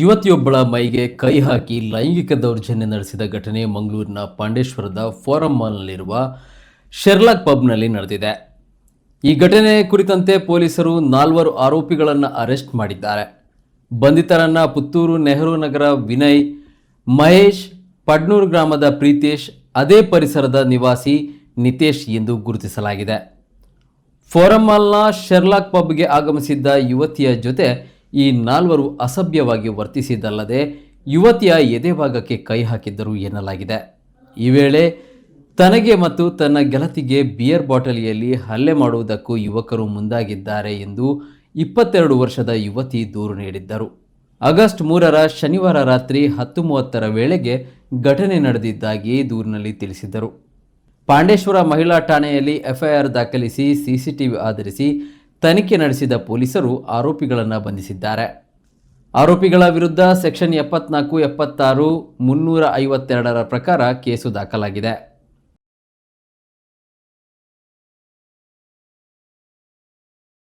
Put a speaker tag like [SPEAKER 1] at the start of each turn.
[SPEAKER 1] ಯುವತಿಯೊಬ್ಬಳ ಮೈಗೆ ಕೈ ಹಾಕಿ ಲೈಂಗಿಕ ದೌರ್ಜನ್ಯ ನಡೆಸಿದ ಘಟನೆ ಮಂಗಳೂರಿನ ಪಾಂಡೇಶ್ವರದ ಫೋರಂ ಮಾಲ್ನಲ್ಲಿರುವ ಶೆರ್ಲಾಕ್ ಪಬ್ನಲ್ಲಿ ನಡೆದಿದೆ. ಈ ಘಟನೆ ಕುರಿತಂತೆ ಪೊಲೀಸರು ನಾಲ್ವರು ಆರೋಪಿಗಳನ್ನು ಅರೆಸ್ಟ್ ಮಾಡಿದ್ದಾರೆ. ಬಂಧಿತರನ್ನ ಪುತ್ತೂರು ನೆಹರು ನಗರ ವಿನಯ್, ಮಹೇಶ್, ಪಡ್ನೂರು ಗ್ರಾಮದ ಪ್ರೀತೇಶ್, ಅದೇ ಪರಿಸರದ ನಿವಾಸಿ ನಿತೇಶ್ ಎಂದು ಗುರುತಿಸಲಾಗಿದೆ. ಫೋರಂ ಮಾಲ್ನ ಶೆರ್ಲಾಕ್ ಪಬ್ಗೆ ಆಗಮಿಸಿದ್ದ ಯುವತಿಯ ಜೊತೆ ಈ ನಾಲ್ವರು ಅಸಭ್ಯವಾಗಿ ವರ್ತಿಸಿದ್ದಲ್ಲದೆ ಯುವತಿಯ ಎದೆಭಾಗಕ್ಕೆ ಕೈ ಹಾಕಿದ್ದರು ಎನ್ನಲಾಗಿದೆ. ಈ ವೇಳೆ ತನಗೆ ಮತ್ತು ತನ್ನ ಗೆಳತಿಗೆ ಬಿಯರ್ ಬಾಟಲಿಯಲ್ಲಿ ಹಲ್ಲೆ ಮಾಡುವುದಕ್ಕೂ ಯುವಕರು ಮುಂದಾಗಿದ್ದಾರೆ ಎಂದು ಇಪ್ಪತ್ತೆರಡು ವರ್ಷದ ಯುವತಿ ದೂರು ನೀಡಿದ್ದರು. ಆಗಸ್ಟ್ ಮೂರರ ಶನಿವಾರ ರಾತ್ರಿ ಹತ್ತು ಮೂವತ್ತರ ವೇಳೆಗೆ ಘಟನೆ ನಡೆದಿದ್ದಾಗಿ ದೂರಿನಲ್ಲಿ ತಿಳಿಸಿದ್ದರು. ಪಾಂಡೇಶ್ವರ ಮಹಿಳಾ ಠಾಣೆಯಲ್ಲಿ ಎಫ್ಐಆರ್ ದಾಖಲಿಸಿ ಸಿಸಿಟಿವಿ ಆಧರಿಸಿ ತನಿಖೆ ನಡೆಸಿದ ಪೊಲೀಸರು ಆರೋಪಿಗಳನ್ನು ಬಂಧಿಸಿದ್ದಾರೆ. ಆರೋಪಿಗಳ ವಿರುದ್ಧ ಸೆಕ್ಷನ್ ಎಪ್ಪತ್ನಾಲ್ಕು, ಎಪ್ಪತ್ತಾರು, ಮುನ್ನೂರ ಐವತ್ತೆರಡರ ಪ್ರಕಾರ ಕೇಸು ದಾಖಲಾಗಿದೆ.